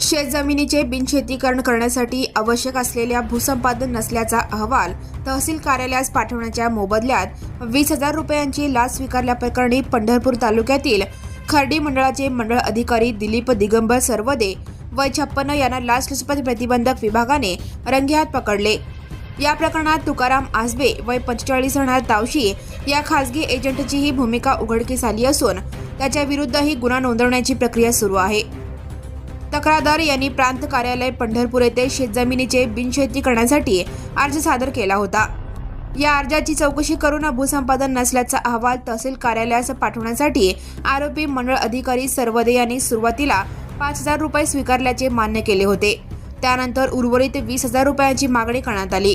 शेतजमिनीचे बिनशेतीकरण करण्यासाठी आवश्यक असलेल्या भूसंपादन नसल्याचा अहवाल तहसील कार्यालयास पाठवण्याच्या मोबदल्यात वीस हजार रुपयांची लाच स्वीकारल्याप्रकरणी पंढरपूर तालुक्यातील खर्डी मंडळाचे मंडळ अधिकारी दिलीप दिगंबर सर्वदे वय छप्पन्न यांना लाचलुचपत प्रतिबंधक विभागाने रंगेहात पकडले. या प्रकरणात तुकाराम आसबे वय पंचेचाळीस राहणार तावशी या खासगी एजंटचीही भूमिका उघडकीस आली असून त्याच्या विरुद्धही गुन्हा नोंदवण्याची प्रक्रिया सुरू आहे. तक्रारदार यांनी प्रांत कार्यालय पंढरपूर येथे शेतजमिनीचे बिनशेती करण्यासाठी अर्ज सादर केला होता. या अर्जाची चौकशी करून भूसंपादन नसल्याचा अहवाल तहसील कार्यालयास पाठवण्यासाठी आरोपी मंडळ अधिकारी सर्वदे यांनी सुरुवातीला पाच हजार रुपये स्वीकारल्याचे मान्य केले होते. त्यानंतर उर्वरित वीस हजार रुपयांची मागणी करण्यात आली.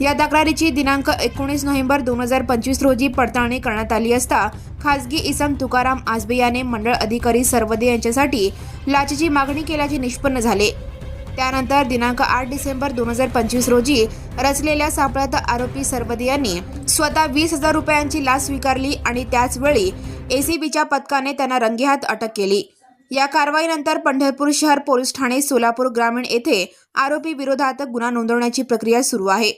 या तक्रारीची दिनांक एकोणीस नोव्हेंबर दोन हजार पंचवीस रोजी पडताळणी करण्यात आली असता खासगी इसम तुकाराम आजबे याने मंडळ अधिकारी सर्वदे यांच्यासाठी लाचेची मागणी केल्याचे निष्पन्न झाले. त्यानंतर दिनांक आठ डिसेंबर दोन हजार पंचवीस रोजी रचलेल्या सापळ्यात आरोपी सर्वदे यांनी स्वतः वीस हजार रुपयांची लाच स्वीकारली आणि त्याचवेळी एसीबीच्या पथकाने त्यांना रंगेहात अटक केली. या कारवाईनंतर पंढरपूर शहर पोलीस ठाणे सोलापूर ग्रामीण येथे आरोपी विरोधात गुन्हा नोंदवण्याची प्रक्रिया सुरू आहे.